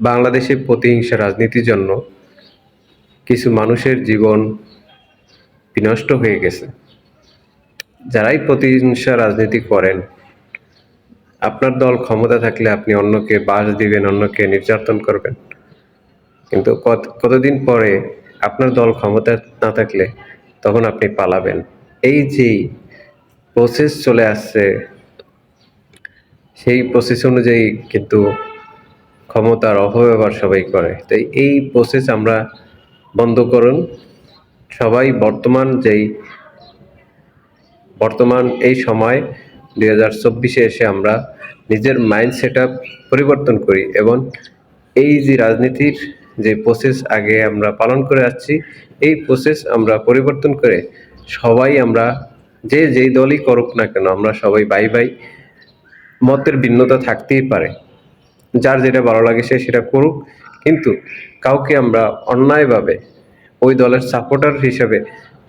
বাংলাদেশে প্রতিহিংসা রাজনীতির জন্য কিছু মানুষের জীবন বিনষ্ট হয়ে গেছে। যারাই প্রতিহিংসা রাজনীতি করেন, আপনার দল ক্ষমতা থাকলে আপনি অন্যকে বাস দিবেন, অন্যকে নির্যাতন করবেন। কিন্তু কত, কতদিন পরে আপনার দল ক্ষমতা না থাকলে তখন আপনি পালাবেন। এই যে প্রসেস চলে আসছে, সেই প্রসেস অনুযায়ী কিন্তু ক্ষমতার অপব্যবহার সবাই করে। তাই এই প্রসেস আমরা বন্ধ করুন। সবাই বর্তমান যেই বর্তমান এই সময়, দুই হাজার চব্বিশে এসে আমরা নিজের মাইন্ড সেট পরিবর্তন করি এবং এই যে রাজনীতির যে প্রসেস আগে আমরা পালন করে আসছি, এই প্রসেস আমরা পরিবর্তন করে সবাই আমরা যে যেই দলই করুক না কেন, আমরা সবাই বাই বাই মতের ভিন্নতা থাকতেই পারে। যার যেটা ভালো লাগে সে সেটা করুক। কিন্তু কাউকে আমরা অন্যায়ভাবে ওই দলের সাপোর্টার হিসেবে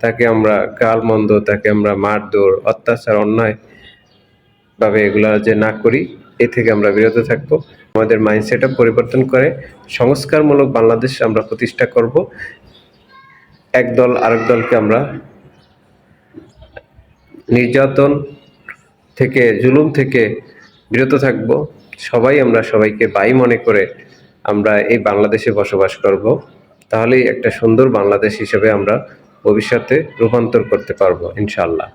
তাকে আমরা গালমন্দ, তাকে আমরা মারধর, অত্যাচার, অন্যায় ভাবে এগুলা যে না করি, এ থেকে আমরা বিরত থাকব। আমাদের মাইন্ডসেট পরিবর্তন করে সংস্কারমূলক বাংলাদেশ আমরা প্রতিষ্ঠা করব। এক দল আরেক দলকে আমরা নির্যাতন থেকে, জুলুম থেকে বিরত থাকব। সবাই আমরা সবাইকে বাই মনে করে আমরা এই বাংলাদেশে বসবাস করব। তাহলেই একটা সুন্দর বাংলাদেশ হিসেবে আমরা ভবিষ্যতে রূপান্তর করতে পারব ইনশাল্লাহ